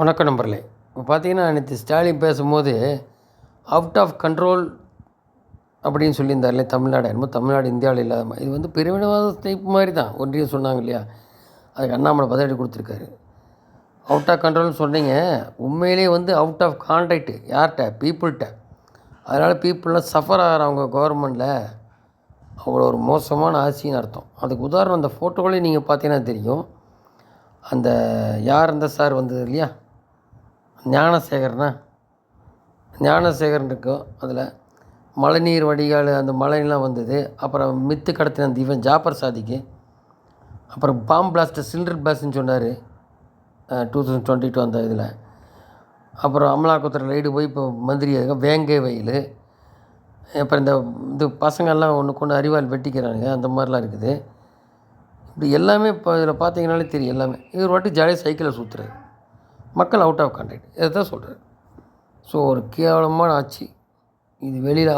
வணக்கம் நம்பர்லே இப்போ பார்த்தீங்கன்னா நேற்று ஸ்டாலின் பேசும்போது அவுட் ஆஃப் கண்ட்ரோல் அப்படின்னு சொல்லியிருந்தார்ல தமிழ்நாடு. என்னமோ தமிழ்நாடு இந்தியாவில் இல்லாத மாதிரி. இது வந்து பிரிவினவாத டைப் மாதிரி தான். ஒன்றியம் சொன்னாங்க இல்லையா? அதுக்கு அண்ணாமலை பதிலடி கொடுத்துருக்காரு. அவுட் ஆஃப் கண்ட்ரோல்னு சொன்னீங்க. உண்மையிலேயே வந்து அவுட் ஆஃப் கான்டாக்ட் யார்கிட்ட? பீப்புள்கிட்ட அதனால் பீப்புளெலாம் சஃபர் ஆகிறவங்க கவர்மெண்ட்டில் அவ்வளோ ஒரு மோசமான ஆட்சின்னு அர்த்தம். அதுக்கு உதாரணம் அந்த ஃபோட்டோவிலே நீங்கள் பார்த்தீங்கன்னா தெரியும். அந்த யார் அந்த சார் வந்தது இல்லையா? ஞானசேகர்னா ஞானசேகரன் இருக்கும் அதில் மழைநீர் வடிகால் அந்த மழைலாம் வந்தது. அப்புறம் மித்து கடத்தின அந்த இவன் ஜாப்பர் சாதிக்கு. அப்புறம் பாம் பிளாஸ்டர் சிலிண்டர் பிளாஸ்ட்னு சொன்னார். டூ தௌசண்ட் டுவெண்ட்டி டூ அந்த இதில். அப்புறம் அமலாக்கத்துறை ரைடு போய் இப்போ மந்திரி வேங்கை வயல். அப்புறம் இந்த இது பசங்கள்லாம் ஒன்று கொண்டு அறிவால் வெட்டிக்கிறானுங்க. அந்த மாதிரிலாம் இருக்குது. இப்படி எல்லாமே இப்போ இதில் பார்த்தீங்கனாலே தெரியும் எல்லாமே. இவர் வாட்டி ஜாலியாக சைக்கிளை சுற்றுறாரு மக்கள் அவுட் ஆஃப் கான்டாக்ட் இதை தான் சொல்கிறார் ஸோ ஒரு கேவலமான ஆட்சி. இது வெளியில்